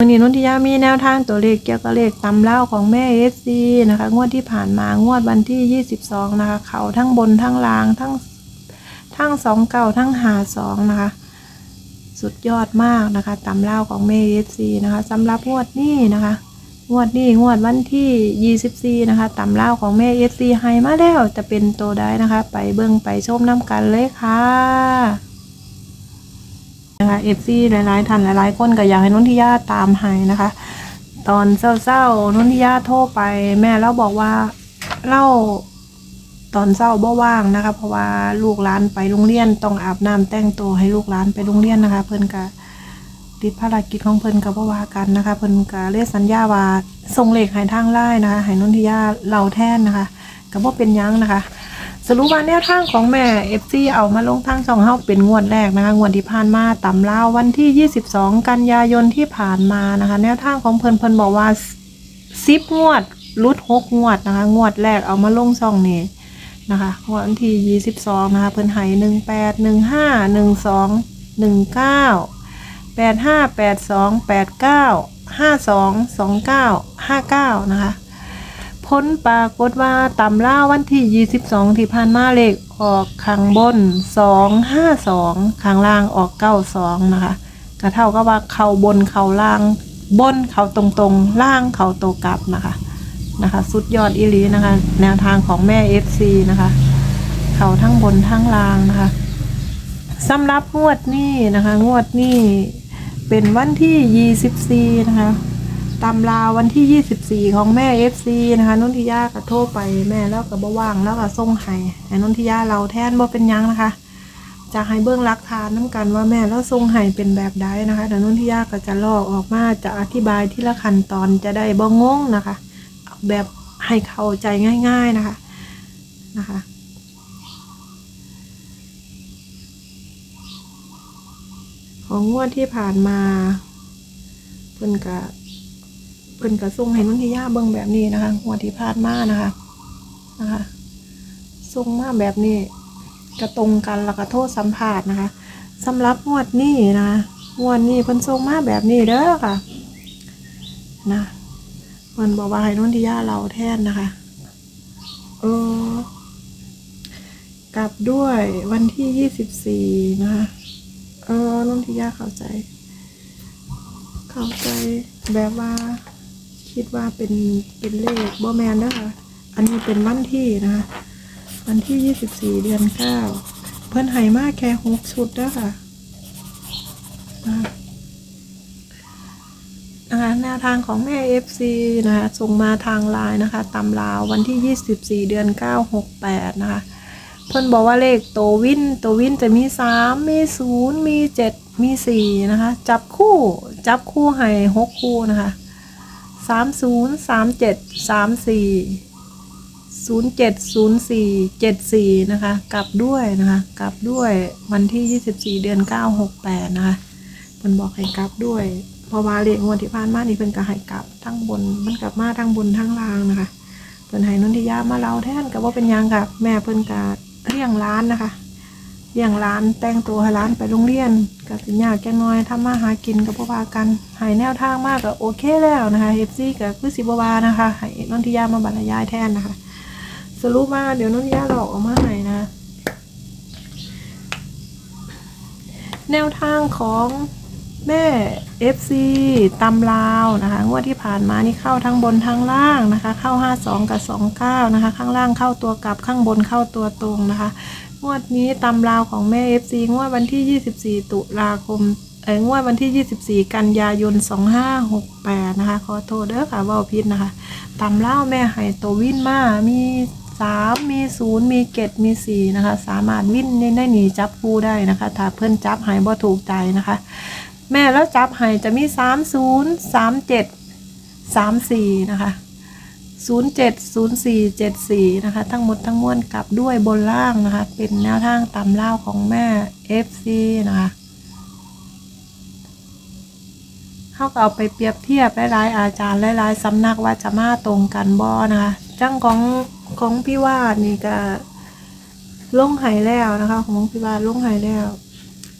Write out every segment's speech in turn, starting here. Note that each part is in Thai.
วันนี้นนทิยามีแนวทางตัวเลขเกี่ยวกับเลขตำเล่าของแม่เอสซีนะคะ งวดที่ผ่านมางวดวันที่ 22 นะคะ เขาทั้งบนทั้งล่างทั้งทั้งสองเก่าทั้งหาสองนะคะ สุดยอดมากนะคะตำเล่าของแม่เอสซีนะคะสำหรับงวดนี้นะคะ งวดนี้งวดวันที่ 24 นะคะตำเล่าของแม่เอสซีให้มาแล้วจะเป็นตัวได้นะคะ ไปเบิ่งไปชมน้ำกันเลยค่ะ นะคะเอฟซีหลายๆท่านหลายๆคนก็อยากให้นุ่นทิยาตามให้นะคะ ตอนเศร้าๆนุ่นทิยาโทรไป แม่เราบอกว่าเล่าตอนเศร้าบ่ว่างนะคะ เพราะว่าลูกหลานไปโรงเรียนต้องอาบน้ำแต่งตัวให้ลูกหลานไปโรงเรียนนะคะ เพิ่นก็ติดภารกิจของเพิ่นก็บ่ว่ากันนะคะ เพิ่นก็เลยสัญญาว่าส่งเลขให้ทางไลน์นะคะให้นนทิยาเล่าแท่นนะคะก็บ่เป็นยังนะคะ สรุปว่าแนวทางของแม่เอฟซีเอามาลงทางช่องเฮาเป็นงวดแรกนะคะงวดที่ผ่านมาตำลาววันที่ 22 กันยายนที่ผ่านมานะคะ แนวทางของเพิ่นเพิ่นบอกว่า10งวดรุด6งวดนะคะ งวดแรกเอามาลงช่องนี้นะคะวดวันที่ 22 นะคะ เพิ่นให้18 15 12 19 85 82 89 52 29 59 นะคะ ผลปรากฏว่าตำล่าวันที่ 22 ที่ผ่านมาเลขออกข้างบน 252ข้างล่างออก 92 นะคะก็เท่ากับว่าเขาบนเขาล่างบนเขาตรงๆ ล่างเขาโตกลับนะคะนะคะ สุดยอดอีลีนะคะ แนวทางของแม่ FC นะคะ เขาทั้งบนทั้งล่างนะคะสำหรับงวดนี้นะคะ งวดนี้เป็นวันที่ 24 นะคะ ตำราวันที่ 24 ของแม่ FC นะคะนุ่นทิยาก็โทรไปแม่แล้วก็บ่ว่างแล้วก็ส่งให้ให้นนทิยาเราแทนบ่เป็นยังนะคะจะให้เบื้องหลักฐานน้กันว่าแม่แล้วส่งให้เป็นแบบใดนะคะเดี๋ยวนนทิยาก็จะลอกออกมาจะอธิบายที่ละขั้นตอนจะได้บ่งงนะคะ แบบให้เข้าใจง่าย ๆนะคะนะคะ ของงวดที่ผ่านมาเพิ่นกะ เพิ่นกระส่งให้นนทิยาเบิ่งแบบนี้นะคะงวที่ผ่านมานะคะนะคะส่งมาแบบนี้กระตรงกันแล้วก็โทษสัมภาษณ์นะคะสำหรับงวดนี้นะงวดนี้เพิ่นส่งมาแบบนี้เด้อค่ะนะเพิ่นบอกว่าให้นนทิยาเราแทนนะคะเออกลับด้วยวันที่ยี่สิบสี่นะคะเออนุ่นทิยาเข้าใจ เข้าใจแบบว่า คิดว่าเป็นเป็นเลขบอแมนนะคะอันนี้เป็นวันที่นะคะวันที่ยี่สิบสี่เดือนเก้าเพิ่อนให้มากแค่หกชุดนะคะนะคะนแนวทางของแม่ FC นะคะส่งมาทางไลน์นะคะตำลาววันที่ 24 เดือน 9 68 นะคะ เพิ่อนบอกว่าเลขตัววินตัววินจะมี 3 มี 0 มี 7 มี 4 นะคะ จับคู่จับคู่ให้ 6 คู่นะคะ สามศูนย์สามเจ็ดสามสี่ศูนย์เจ็ดศูนย์สี่เจ็ดสี่นะคะ กลับด้วยนะคะ กลับด้วยวันที่ยี่สิบสี่เดือนเก้าหกแปดนะคะเพิ่นบอกให้กลับด้วย เพราะว่าเลขงวดที่ผ่านมานี่เพิ่นก็ให้กลับทั้งบนมันกลับมาทั้งบนทั้งล่างนะคะเพิ่นให้นนทิยามาเล่าแท่นกับว่าเป็นยังค่ะแม่เพิ่นก็เลี้ยงร้านนะคะ เลี้ยงร้านแต่งตัวให้ร้านไปโรงเรียนกับสิยาแกน้อยทำมาหากินกับพ่ว่ากันหายแนวทางมากก็โอเคแล้วนะคะเอฟซีกับคือสิบวานะคะให้นนทิยามาบรรยายแทนนะคะ สรุปมาเดี๋ยวนนทิยาหลอกออกมาให้นะ แนวทางของแม่ FC ตำลาวนะคะงวดที่ผ่านมานี่เข้าทั้งบนทั้งล่างนะคะ เข้า 52 กับ 29 นะคะ ข้างล่างเข้าตัวกลับข้างบนเข้าตัวตรงนะคะ งวดนี้ตำราวของแม่เอฟซีงวดวันที่ 24 ตุลาคมเอองวดวันที่ 24 กันยายน 2568 นะคะ ขอโทษเด้อค่ะว่าพิดนะคะตำราวแม่ไห่ตัววิ่นมามีสามมีศูนย์มีเกตมีสี่นะคะ สามารถวิ่นได้หนีจับคู่ได้นะคะ ถ้าเพื่อนจับหายบ่ถูกใจนะคะ แม่แล้วจับหายจะมีสามศูนย์สามเจ็ดสามสี่นะคะ 070474 นะคะ ทั้งหมดทั้งมวลกลับด้วยบนล่างนะคะ เป็นแนวทางตามเล่าของแม่ FC นะคะเขาก็เอาไปเปรียบเทียบหลายๆอาจารย์หลายๆสำนักว่าจะมาตรงกันบ่นะคะจังของของพี่วาดนี่ก็ลงหายแล้วนะคะ ของพี่วาดลงหายแล้ว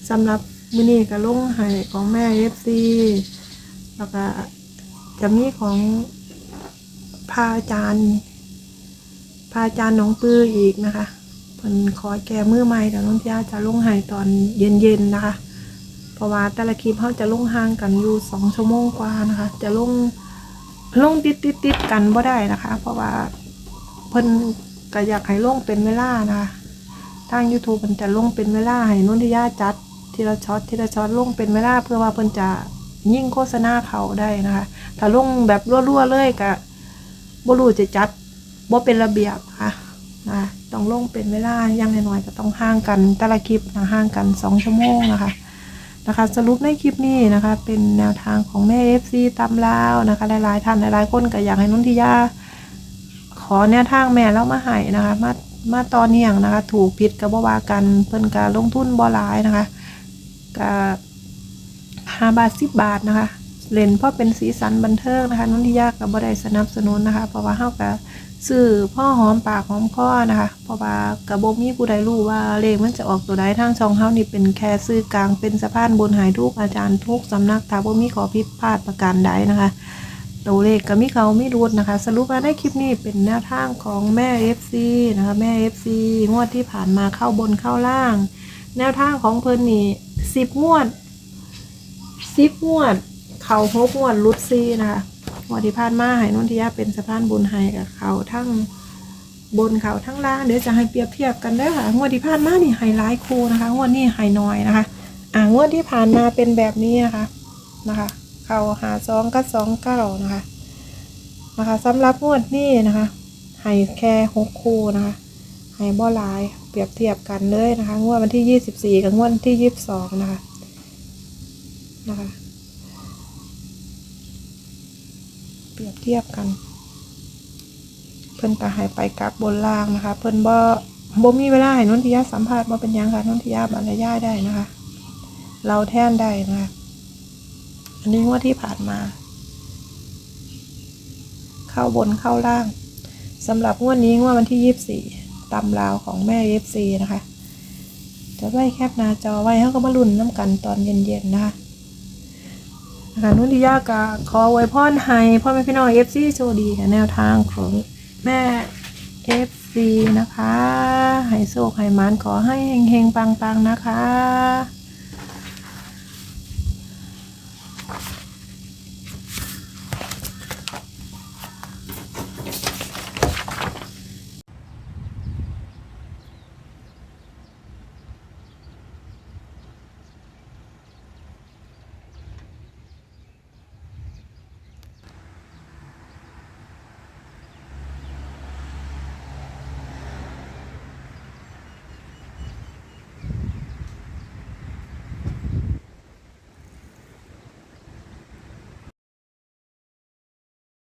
สำหรับมินี่ก็ลงหายของแม่ FC แล้วก็จะมีของ พระอาจารย์พระอาจารย์น้องปื้ออีกนะคะเพิ่นขอแก้มือใหม่แต่น้องที่จะลงให้ตอนเย็นๆนะคะ เพราะว่าแต่ละคลิปเขาจะลงห่างกันอยู่สองชั่วโมงกว่านะคะ จะลงลงติดติดติดกันบ่ได้นะคะ เพราะว่าเพิ่นก็อยากให้ลงเป็นเวลานะคะทาง YouTube มันจะลงเป็นเวลาให้นุ่นทิยาจัดทีละช็อตทีละช็อตลงเป็นเวลาเพื่อว่าเพิ่นจะยิ่งโฆษณาเขาได้นะคะ ถ้าลงแบบรัวๆเลยก็ บ่รู้จะจัดบ่เป็นระเบียบค่ะนะต้องลงเป็นเวลาอย่างน้อยๆก็ต้องห่างกันแต่ละคลิปนะห่างกันสองชั่วโมงนะคะนะคะ สรุปในคลิปนี้นะคะ เป็นแนวทางของแม่ FC ตำลาวนะคะ หลายๆท่านหลายๆคนก็อยากให้นุ่นทิยาขอแนวทางแม่แล้วมาให้นะคะมามาตอนเนียงนะคะ ถูกผิดกับว่ากันเพิ่นการลงทุนบ่หลายนะคะก็ห้าบาทสิบบาทนะคะ เล่นเพราะเป็นสีสันบันเทิงนะคะนุ่นที่ยากกับบได้สนับสนุนนะคะ เพราะว่าเฮากับซื้อพ่อหอมปากหอมคอนะคะ เพราะว่ากับบ่มีผู้ใดรู้ว่าเลขมันจะออกตัวใดทางช่องเฮานี่เป็นแค่ซื้อกลางเป็นสะพานบนหายทุกอาจารย์ทุกสำนักถ้าบ่มีขอผิพาดประการใดนะคะตัวเลขก็มีเขาไม่รู้นะคะ สรุปว่าในคลิปนี้เป็นแนวทางของแม่ FC นะคะแม่ FC งวดที่ผ่านมาเข้าบนเข้าล่าง แนวทางของเพิ่นนี่สิบงวดสิบงวด เขาหกงวดรุดซีนะคะงวดที่ผ่านมาให้นนทิยาเป็นสะพานบุญให้กับเขาทั้งบนเขาทั้งล่างเดี๋ยวจะให้เปรียบเทียบกันได้อค่ะงวดที่ผ่านมานี่ไฮไลท์คูนะคะงวดนี้ไฮน้อยนะคะ อ่างวดที่ผ่านมาเป็นแบบนี้นะคะนะคะ เขาหาสองกับสองเก้านะคะนะคะสำหรับงวดนี้นะคะให้แค่หกคูนะคะให้บ่หลายเปรียบเทียบกันเลยนะคะ งวดวันที่ยี่สิบสี่กับงวดที่ยี่สิบสองนะคะนะคะ เปรียบเทียบกัน เพิ่นก็ให้ไปกลับบนล่างนะคะ เพิ่นบ่บ่มีเวลาให้นนทิยาสัมภาษณ์บ่เป็นยังค่ะนนทิยาบรรยายได้นะคะ เราแท่นได้นะคะ อันนี้งวดที่ผ่านมา เข้าบนเข้าล่างสำหรับงวดนี้งวดวันที่ยี่สิบสี่ตำราวของแม่เอฟซีนะคะ จะไว้แคปหน้าจอไว้เขาก็มาลุ้นน้ำกันตอนเย็นๆนะคะ นะคะนุ่นทิยาก็ขอไว้พรให้พ่อแม่พี่น้องเอฟซีโชคดีกับแนวทางของแม่เอฟซีนะคะให้โชคให้มานขอให้เฮงๆปังๆนะคะ